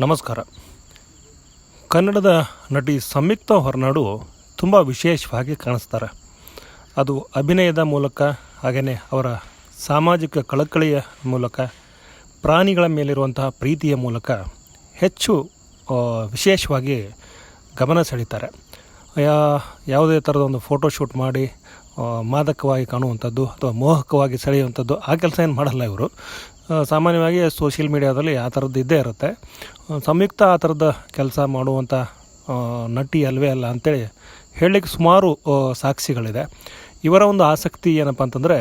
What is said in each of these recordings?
ನಮಸ್ಕಾರ. ಕನ್ನಡದ ನಟಿ ಸಂಯುಕ್ತ ಹೊರನಾಡು ತುಂಬ ವಿಶೇಷವಾಗಿ ಕಾಣಿಸ್ತಾರೆ. ಅದು ಅಭಿನಯದ ಮೂಲಕ ಹಾಗೆಯೇ ಅವರ ಸಾಮಾಜಿಕ ಕಳಕಳಿಯ ಮೂಲಕ, ಪ್ರಾಣಿಗಳ ಮೇಲಿರುವಂತಹ ಪ್ರೀತಿಯ ಮೂಲಕ ಹೆಚ್ಚು ವಿಶೇಷವಾಗಿ ಗಮನ ಸೆಳೀತಾರೆ. ಯಾವುದೇ ಥರದ ಒಂದು ಫೋಟೋಶೂಟ್ ಮಾಡಿ ಮಾದಕವಾಗಿ ಕಾಣುವಂಥದ್ದು ಅಥವಾ ಮೋಹಕವಾಗಿ ಸೆಳೆಯುವಂಥದ್ದು ಆ ಕೆಲಸ ಏನು ಮಾಡಲ್ಲ ಇವರು. ಸಾಮಾನ್ಯವಾಗಿ ಸೋಷಿಯಲ್ ಮೀಡಿಯಾದಲ್ಲಿ ಆ ಥರದ್ದು ಇದ್ದೇ ಇರುತ್ತೆ. ಸಂಯುಕ್ತ ಆ ಥರದ ಕೆಲಸ ಮಾಡುವಂಥ ನಟಿ ಅಲ್ವೇ ಅಲ್ಲ ಅಂತೇಳಿ ಹೇಳಲಿಕ್ಕೆ ಸುಮಾರು ಸಾಕ್ಷಿಗಳಿದೆ. ಇವರ ಒಂದು ಆಸಕ್ತಿ ಏನಪ್ಪ ಅಂತಂದರೆ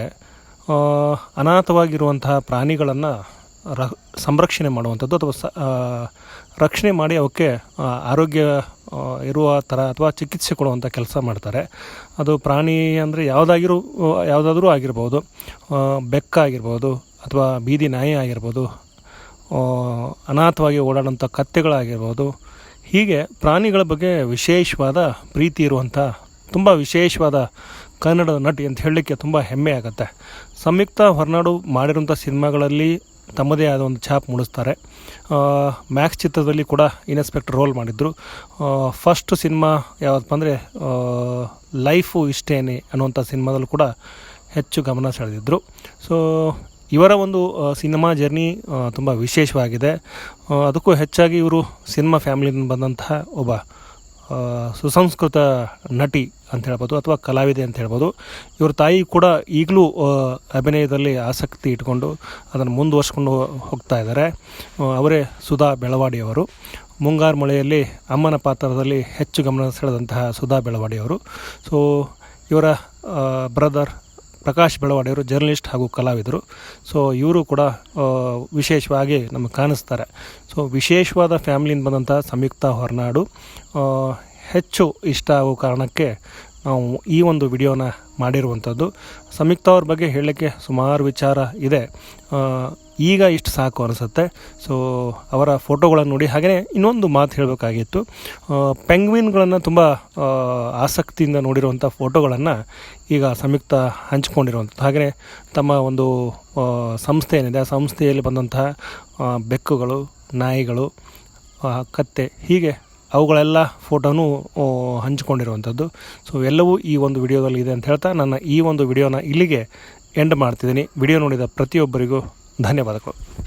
ಅನಾಥವಾಗಿರುವಂತಹ ಪ್ರಾಣಿಗಳನ್ನು ರ, ಸಂರಕ್ಷಣೆ ಮಾಡುವಂಥದ್ದು ಅಥವಾ ರಕ್ಷಣೆ ಮಾಡಿ ಅವಕ್ಕೆ ಆರೋಗ್ಯ ಇರುವ ಥರ ಅಥವಾ ಚಿಕಿತ್ಸೆ ಕೊಡುವಂಥ ಕೆಲಸ ಮಾಡ್ತಾರೆ. ಅದು ಪ್ರಾಣಿ ಅಂದರೆ ಯಾವುದಾಗಿರೂ, ಯಾವುದಾದ್ರೂ ಆಗಿರ್ಬೋದು ಬೆಕ್ಕಾಗಿರ್ಬೋದು ಅಥವಾ ಬೀದಿ ನಾಯಿ ಆಗಿರ್ಬೋದು ಅನಾಥವಾಗಿ ಓಡಾಡೋಂಥ ಕತ್ತೆಗಳಾಗಿರ್ಬೋದು, ಹೀಗೆ ಪ್ರಾಣಿಗಳ ಬಗ್ಗೆ ವಿಶೇಷವಾದ ಪ್ರೀತಿ ಇರುವಂಥ, ತುಂಬ ವಿಶೇಷವಾದ ಕನ್ನಡದ ನಟಿ ಅಂತ ಹೇಳಲಿಕ್ಕೆ ತುಂಬ ಹೆಮ್ಮೆ ಆಗುತ್ತೆ. ಸಂಯುಕ್ತ ಹೊರನಾಡು ಮಾಡಿರುವಂಥ ಸಿನಿಮಾಗಳಲ್ಲಿ ತಮ್ಮದೇ ಆದ ಒಂದು ಛಾಪ್ ಮೂಡಿಸ್ತಾರೆ. ಮ್ಯಾಕ್ಸ್ ಚಿತ್ರದಲ್ಲಿ ಕೂಡ ಇನ್ಸ್ಪೆಕ್ಟರ್ ರೋಲ್ ಮಾಡಿದ್ರು. ಫಸ್ಟ್ ಸಿನಿಮಾ ಯಾವುದಪ್ಪ ಅಂದರೆ ಲೈಫು ಇಷ್ಟೇನೆ ಅನ್ನುವಂಥ ಸಿನಿಮಾದಲ್ಲೂ ಕೂಡ ಹೆಚ್ಚು ಗಮನ ಸೆಳೆದಿದ್ದರು ಸೊ ಇವರ ಒಂದು ಸಿನಿಮಾ ಜರ್ನಿ ತುಂಬ ವಿಶೇಷವಾಗಿದೆ. ಅದಕ್ಕೂ ಹೆಚ್ಚಾಗಿ ಇವರು ಸಿನಿಮಾ ಫ್ಯಾಮಿಲಿಯಿಂದ ಬಂದಂತಹ ಒಬ್ಬ ಸುಸಂಸ್ಕೃತ ನಟಿ ಅಂತ ಹೇಳ್ಬೋದು ಅಥವಾ ಕಲಾವಿದೆ ಅಂತ ಹೇಳ್ಬೋದು. ಇವ್ರ ತಾಯಿ ಕೂಡ ಈಗಲೂ ಅಭಿನಯದಲ್ಲಿ ಆಸಕ್ತಿ ಇಟ್ಕೊಂಡು ಅದನ್ನು ಮುಂದುವರ್ಸ್ಕೊಂಡು ಹೋಗ್ತಾ ಇದ್ದಾರೆ. ಅವರೇ ಸುಧಾ ಬೆಳವಾಡಿಯವರು. ಮುಂಗಾರು ಮಳೆಯಲ್ಲಿ ಅಮ್ಮನ ಪಾತ್ರದಲ್ಲಿ ಹೆಚ್ಚು ಗಮನ ಸೆಳೆದಂತಹ ಸುಧಾ ಬೆಳವಾಡಿಯವರು. ಸೊ ಇವರ ಬ್ರದರ್ ಪ್ರಕಾಶ್ ಬೆಳವಾಡಿಯವರು ಜರ್ನಲಿಸ್ಟ್ ಹಾಗೂ ಕಲಾವಿದರು. ಸೊ ಇವರು ಕೂಡ ವಿಶೇಷವಾಗಿ ನಮಗೆ ಕಾಣಿಸ್ತಾರೆ. ಸೊ ವಿಶೇಷವಾದ ಫ್ಯಾಮಿಲಿಯಿಂದ ಬಂದಂಥ ಸಂಯುಕ್ತ ಹೊರನಾಡು ಹೆಚ್ಚು ಇಷ್ಟ ಆಗೋ ಕಾರಣಕ್ಕೆ ನಾವು ಈ ಒಂದು ವಿಡಿಯೋನ ಮಾಡಿರುವಂಥದ್ದು. ಸಂಯುಕ್ತ ಅವ್ರ ಬಗ್ಗೆ ಹೇಳಲಿಕ್ಕೆ ಸುಮಾರು ವಿಚಾರ ಇದೆ. ಈಗ ಇಷ್ಟು ಸಾಕು ಅನಿಸುತ್ತೆ. ಸೊ ಅವರ ಫೋಟೋಗಳನ್ನು ನೋಡಿ ಹಾಗೆಯೇ ಇನ್ನೊಂದು ಮಾತು ಹೇಳಬೇಕಾಗಿತ್ತು. ಪೆಂಗ್ವಿನ್ಗಳನ್ನು ತುಂಬ ಆಸಕ್ತಿಯಿಂದ ನೋಡಿರುವಂಥ ಫೋಟೋಗಳನ್ನು ಈಗ ಸಂಯುಕ್ತ ಹಂಚಿಕೊಂಡಿರುವಂಥದ್ದು. ಹಾಗೆಯೇ ತಮ್ಮ ಒಂದು ಸಂಸ್ಥೆ ಏನಿದೆ, ಆ ಸಂಸ್ಥೆಯಲ್ಲಿ ಬಂದಂತಹ ಬೆಕ್ಕುಗಳು, ನಾಯಿಗಳು ಕತ್ತೆ ಹೀಗೆ ಅವುಗಳೆಲ್ಲ ಫೋಟೋನು ಹಂಚಿಕೊಂಡಿರುವಂಥದ್ದು. ಸೊ ಎಲ್ಲವೂ ಈ ಒಂದು ವಿಡಿಯೋದಲ್ಲಿ ಇದೆ ಅಂತ ಹೇಳ್ತಾ ನನ್ನ ಈ ಒಂದು ವಿಡಿಯೋನ ಇಲ್ಲಿಗೆ ಎಂಡ್ ಮಾಡ್ತಿದ್ದೀನಿ. ವಿಡಿಯೋ ನೋಡಿದ ಪ್ರತಿಯೊಬ್ಬರಿಗೂ ಧನ್ಯವಾದಗಳು.